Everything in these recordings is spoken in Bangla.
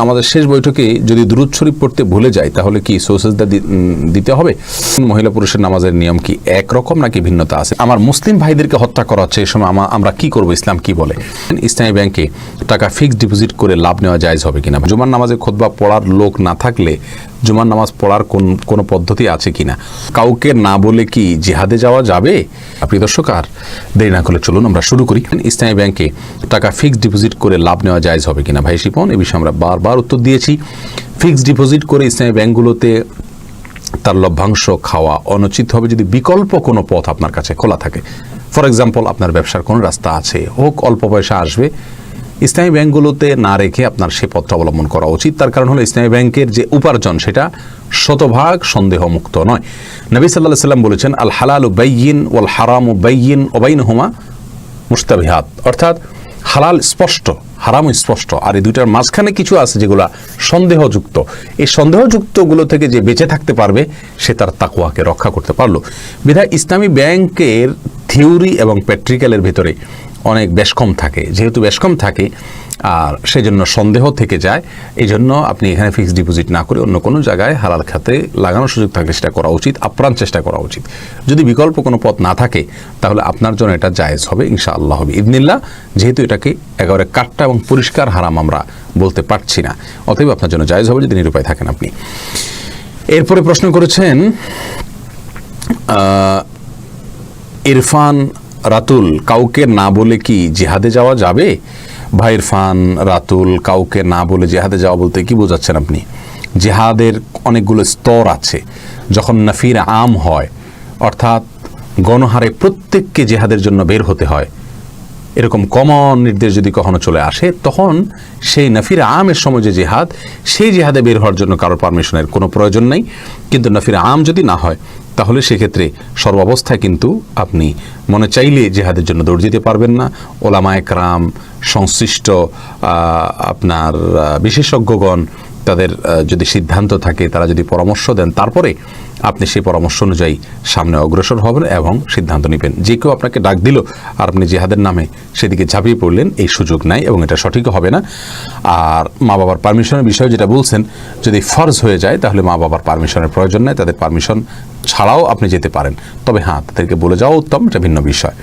আমাদের শেষ বৈঠকে যদি দুরুদ শরীফ পড়তে ভুলে যায়, তাহলে কি সৌসেজদা দিতে হবে? মহিলা পুরুষের নামাজের নিয়ম কি একরকম নাকি ভিন্নতা আছে? আমার মুসলিম ভাইদেরকে হত্যা করা হচ্ছে এই সময় আমা- আমরা কি করব? ইসলাম কি বলে? ইসলামী ব্যাংকে টাকা ফিক্সড ডিপোজিট করে লাভ নেওয়া জায়জ হবে কিনা? জুমার নামাজে খোদবা পড়ার লোক না থাকলে জুমার নামাজ পড়ার কোন, কোনো পদ্ধতি আছে কিনা? কাউকে না বলে কি জিহাদে যাওয়া যাবে? আপনি দর্শক, আর দেরি না করলে চলুন, আমরা শুরু করি। ইসলামী ব্যাংকে টাকা ফিক্সড ডিপোজিট করে লাভ নেওয়া জায়জ হবে কিনা? ভাই শিপন, এ বিষয়ে আমরা বারবার উত্তর দিয়েছি। ফিক্সড ডিপোজিট করে ইসলামী ব্যাংকগুলোতে তার লভ্যাংশ খাওয়া অনুচিত হবে যদি বিকল্প কোনো পথ আপনার কাছে খোলা থাকে। ফর এক্সাম্পল, আপনার ব্যবসার কোনো রাস্তা আছে, হোক অল্প পয়সা আসবে ইসলামী ব্যাংকগুলোতে না রেখে আপনার সে পথটা অবলম্বন করা উচিত। তার কারণ হলো ইসলামী ব্যাংকের যে উপার্জন, সেটা শতভাগ সন্দেহমুক্ত নয়। নবী সাল্লাহ সাল্লাম বলেছেন, আল হালাল বাইয়িন ওয়াল হারাম ও বাইয়িন ওবাইন হুমা মুস্তাবিহাত অর্থাৎ হালাল স্পষ্ট, হারাম স্পষ্ট। আর এই দুইটার মাঝখানে কিছু আছে যেগুলা সন্দেহযুক্ত। এই সন্দেহযুক্তগুলো থেকে যে বেঁচে থাকতে পারবে, সে তার তাকুয়াকে রক্ষা করতে পারল। বিধায় ইসলামী ব্যাংকের থিওরি এবং প্র্যাকটিক্যালের ভিতরে অনেক বেশকম থাকে। যেহেতু বেশকম থাকে, আর সেজন্য সন্দেহ থেকে যায় এই জন্য আপনি এখানে ফিক্সড ডিপোজিট না করে অন্য কোনো জায়গায় হালাল খাতে লাগানোর সুযোগ থাকলে সেটা করা উচিত, আপ্রাণ চেষ্টা করা উচিত। যদি বিকল্প কোনো পথ না থাকে, তাহলে আপনার জন্য এটা জায়েজ হবে ইনশা আল্লাহ হবে। ইদনিল্লা যেহেতু এটাকে একেবারে কাটটা এবং পরিষ্কার হারাম আমরা বলতে পারছি না, অতএব আপনার জন্য জায়েজ হবে যদি নিরুপায় থাকেন আপনি। এরপরে প্রশ্ন করেছেন ইরফান রাতুল, কাউকে না বলে কি জেহাদে যাওয়া যাবে? ভাই ইরফান, রাতুল, কাউকে না বলে জেহাদে যাওয়া বলতে কি বোঝাচ্ছেন আপনি? জেহাদের অনেকগুলো স্তর আছে। যখন নাফির আম হয়, অর্থাৎ গণহারে প্রত্যেককে জেহাদের জন্য বের হতে হয়। এরকম কমন নির্দেশ যদি কখনো চলে আসে, তখন সেই নফির আমের সময় যে জেহাদ, সেই জেহাদে বের হওয়ার জন্য কারোর পারমিশনের কোনো প্রয়োজন নেই। কিন্তু নফির আম যদি না হয়, তাহলে সেক্ষেত্রে সর্বাবস্থায় কিন্তু আপনি মনে চাইলে জেহাদের জন্য দৌড় দিতে পারবেন না। ওলামায় ক্রাম, সংশ্লিষ্ট আপনার বিশেষজ্ঞগণ তাদের যদি সিদ্ধান্ত থাকে, তারা যদি পরামর্শ দেন, তারপরে আপনি সেই পরামর্শ অনুযায়ী সামনে অগ্রসর হবেন এবং সিদ্ধান্ত নেবেন। যে কেউ আপনাকে ডাক দিল আর আপনি জিহাদের নামে সেদিকে ঝাঁপিয়ে পড়লেন, এই সুযোগ নাই এবং এটা সঠিক হবে না। আর মা বাবার পারমিশনের বিষয়ে যেটা বলছেন, যদি ফরজ হয়ে যায়, তাহলে মা বাবার পারমিশনের প্রয়োজন নেই। তাদের পারমিশন ছাড়াও আপনি যেতে পারেন। তবে হ্যাঁ তাদেরকে বলে যাওয়া উত্তম, এটা ভিন্ন বিষয়।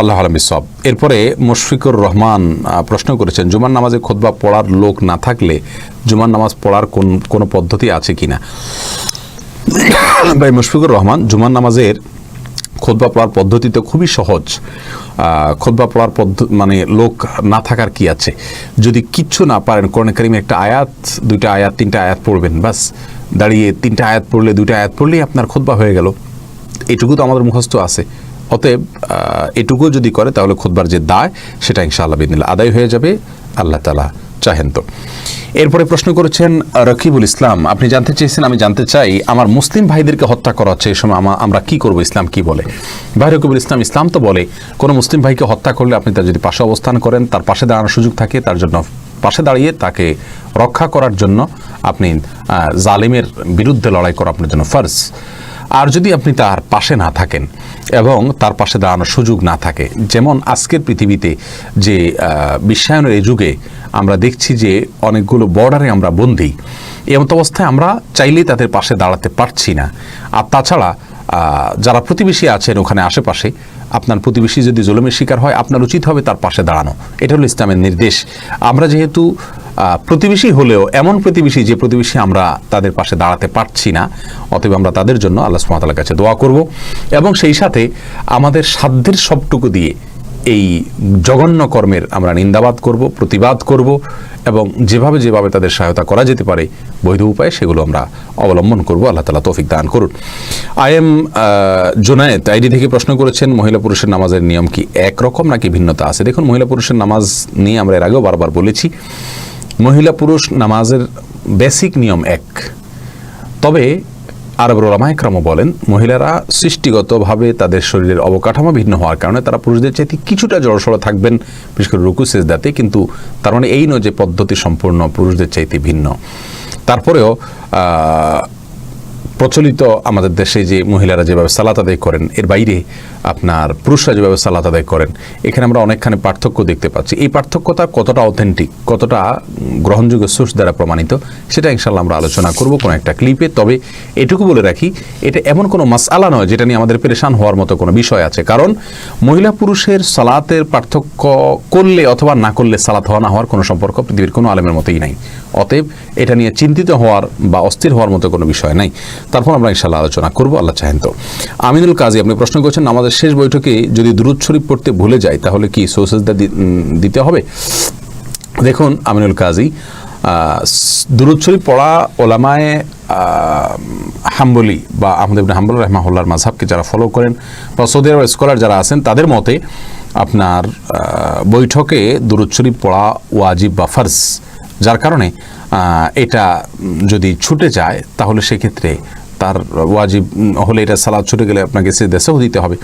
আল্লাহ আলম সব। এরপরে মুশফিকুর রহমান প্রশ্ন করেছেন, জুমার নামাজে খোদবা পড়ার লোক না থাকলে জুমার নামাজ পড়ার কোন, কোনো পদ্ধতি আছে কিনা? ভাই, মুশফিকুর রহমান, জুমার নামাজের খোদবা পড়ার পদ্ধতি তো খুবই সহজ। খোদবা পড়ার পদ্ধতি মানে লোক না থাকার কি আছে? যদি কিচ্ছু না পারেন, কোরআন কারিমে একটা আয়াত, দুইটা আয়াত, তিনটা আয়াত পড়বেন বাস দাঁড়িয়ে তিনটা আয়াত পড়লে, দুইটা আয়াত পড়লেই আপনার খোদবা হয়ে গেল। এটুকু তো আমাদের মুখস্থ আছে। অতএব এটুকু যদি করে, তাহলে খুদবার যে দায়, সেটা ইনশাআল্লাহ বিদিনিল্লা আদায় হয়ে যাবে। আল্লাহ তালা চাহেন তো। এরপরে প্রশ্ন করেছেন, রকিবুল ইসলাম, আপনি জানতে চেয়েছেন, আমি জানতে চাই, আমার মুসলিম ভাইদেরকে হত্যা করা হচ্ছে এই সময় আমা- আমরা কি করব, ইসলাম কি বলে? ভাই রকিবুল ইসলাম ইসলাম তো বলে, কোনো মুসলিম ভাইকে হত্যা করলে আপনি তার যদি পাশে অবস্থান করেন, তার পাশে দাঁড়ানোর সুযোগ থাকে, তার জন্য পাশে দাঁড়িয়ে তাকে রক্ষা করার জন্য আপনি জালিমের বিরুদ্ধে লড়াই করা আপনার জন্য ফার্জ। আর যদি আপনি তার পাশে না থাকেন এবং তার পাশে দাঁড়ানোর সুযোগ না থাকে, যেমন আজকের পৃথিবীতে যে বিশ্বায়নের এই যুগে আমরা দেখছি যে অনেকগুলো বর্ডারে আমরা বন্দী, এমত অবস্থায় আমরা চাইলেই তাদের পাশে দাঁড়াতে পারছি না। আর তাছাড়া যারা প্রতিবেশী আছেন ওখানে আশেপাশে, আপনার প্রতিবেশী যদি জুলুমের শিকার হয়, আপনার উচিত হবে তার পাশে দাঁড়ানো। এটা হলো ইসলামের নির্দেশ। আমরা যেহেতু প্রতিবেশী হলেও, এমন প্রতিবেশী যে প্রতিবেশী আমরা তাদের পাশে দাঁড়াতে পারছি না, অতএব আমরা তাদের জন্য আল্লাহ সুমাতালার কাছে দোয়া করব। এবং সেই সাথে আমাদের সাধ্যের সবটুকু দিয়ে এই জঘন্য কর্মের আমরা নিন্দাবাদ করব, প্রতিবাদ করব এবং যেভাবে যেভাবে তাদের সহায়তা করা যেতে পারে, বৈধ উপায়ে সেগুলো আমরা অবলম্বন করব। আল্লাহ তালা তৌফিক দান করুন। আই এম জোনায়েত আইডি থেকে প্রশ্ন করেছেন, মহিলা পুরুষের নামাজের নিয়ম কি একরকম নাকি ভিন্নতা আছে? দেখুন, মহিলা পুরুষের নামাজ নিয়ে আমরা এর আগেও বারবার বলেছি মহিলা পুরুষ নামাজের বেসিক নিয়ম এক। তবে আরবের ওলামায়করামও বলেন, মহিলারা সৃষ্টিগতভাবে তাদের শরীরের অবকাঠামো ভিন্ন হওয়ার কারণে তারা পুরুষদের চাইতে কিছুটা জড়সড় থাকবেন, বিশেষ করে রুকু, সেজদাতে, কিন্তু তার মানে এই নয় যে পদ্ধতি সম্পূর্ণ পুরুষদের চাইতে ভিন্ন। তারপরেও প্রচলিত আমাদের দেশে যে মহিলারা যেভাবে সালাত আদায় করেন, এর বাইরে আপনার পুরুষরা যেভাবে সালাত আদায় করেন, এখানে আমরা অনেকখানি পার্থক্য দেখতে পাচ্ছি। এই পার্থক্যটা কতটা অথেন্টিক কতটা গ্রহণযোগ্য সোর্স দ্বারা প্রমাণিত, সেটা ইনশাল্লাহ আমরা আলোচনা করব কোনো একটা ক্লিপে তবে এটুকু বলে রাখি, এটা এমন কোনো মাসআলা নয় যেটা নিয়ে আমাদের পেরেশান হওয়ার মতো কোনো বিষয় আছে। কারণ মহিলা পুরুষের সালাতের পার্থক্য করলে অথবা না করলে সালাত হওয়া না হওয়ার কোনো সম্পর্ক পৃথিবীর কোনো আলেমের মতোই নাই। অতএব এটা নিয়ে চিন্তিত হওয়ার বা অস্থির হওয়ার মতো কোনো বিষয় নাই। তারপর আমরা ইনশাল্লাহ আলোচনা করব, আল্লাহ চাহেন তো। আমিনুল কাজী, আপনি প্রশ্ন করছেন আমাদের শেষ বৈঠকে যদি দুরুদ শরীফ পড়তে ভুলে যায় তাহলে কি সোসেসদা দিতে হবে? দেখুন, আমিনুল কাজী দুরুদ শরীফ পড়া ওলামায় হাম্বলি বা আহমদ ইবনে হাম্বল রহমাহুল্লার মাঝহাবকে যারা ফলো করেন বা সৌদি আরব স্কলার যারা আছেন, তাদের মতে, আপনার বৈঠকে দুরুদ শরীফ পড়া ওয়াজিব বা ফার্জ। যার কারণে এটা যদি ছুটে যায়, তাহলে সেক্ষেত্রে তার ওয়াজিব হলে এটা সালাদ ছুটে গেলে আপনাকে সে দেশেও দিতে হবে।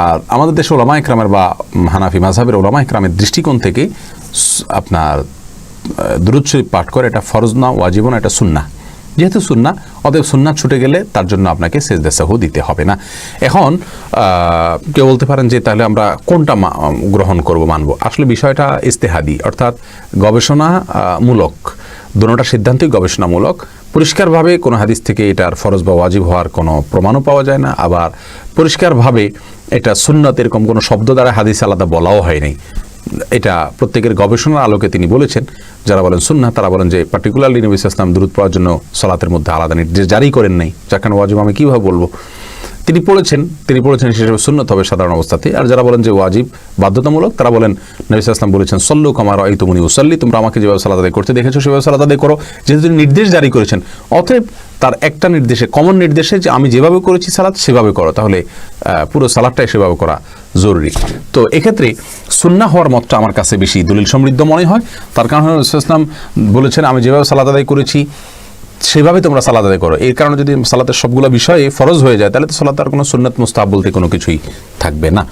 আর আমাদের দেশে ওলামা একরামের বা হানাফি মাঝহাবের ওলামা একরামের দৃষ্টিকোণ থেকে আপনার দুরুদ শরীফ পাঠ করে এটা ফরজ না, ওয়াজিব না, এটা সুন্না যেহেতু সুন্না অতএব সুন্না ছুটে গেলে তার জন্য আপনাকে সেজদা সাহু দিতে হবে না। এখন কেউ বলতে পারেন যে তাহলে আমরা কোনটা গ্রহণ করব মানব? আসলে বিষয়টা ইস্তেহাদি অর্থাৎ গবেষণা আহ, মূলক দুটোটা সিদ্ধান্তই গবেষণামূলক। পরিষ্কারভাবে কোনো হাদিস থেকে এটার ফরজ বা ওয়াজিব হওয়ার কোনো প্রমাণও পাওয়া যায় না। আবার পরিষ্কারভাবে এটা সুন্নত এরকম কোনো শব্দ দ্বারা হাদিস আলাদা বলাও হয়নি এটা প্রত্যেকের গবেষণার আলোকে তিনি বলেছেন। যারা বলেন সুন্না তারা বলেন যে পার্টিকুলারলি নবী ইসলাম দূরত পড়ার জন্য সলাতের মধ্যে আলাদা নির্দেশ জারি করেন নাই কারণে ওয়াজিব আমি কীভাবে বলব? তিনি পড়েছেন তিনি পড়েছেন সেসব সুন্নত হবে সাধারণ অবস্থাতে। আর যারা বলেন যে ওয়াজিব বাধ্যতামূলক, তারা বলেন নবী ইসলাম বলেছেন, সল্লু কামার এই তুমনি উসল্লি তোমরা আমাকে যেভাবে সালাদ করতে দেখেছ, সেভাবে সালাদ করো। যেহেতু তিনি নির্দেশ জারি করেছেন। অতএব তার একটা নির্দেশে কমন নির্দেশে যে আমি যেভাবে করেছি সালাদ সেভাবে করো। তাহলে পুরো সালাদটাই সেভাবে করা জরুরি। তো এক্ষেত্রে সুন্না হওয়ার মতটা আমার কাছে বেশি দলিল সমৃদ্ধ মনে হয়। তার কারণ ইসলাম বলেছেন, আমি যেভাবে সালাদ আদায় করেছি, সেভাবে তোমরা সালাদ আদায় করো। এর কারণে যদি সালাতের সবগুলো বিষয়ে ফরজ হয়ে যায়, তাহলে তো সালাত আর কোনো সুন্নাত মুস্তাহাব বলতে কোনো কিছুই থাকবে না।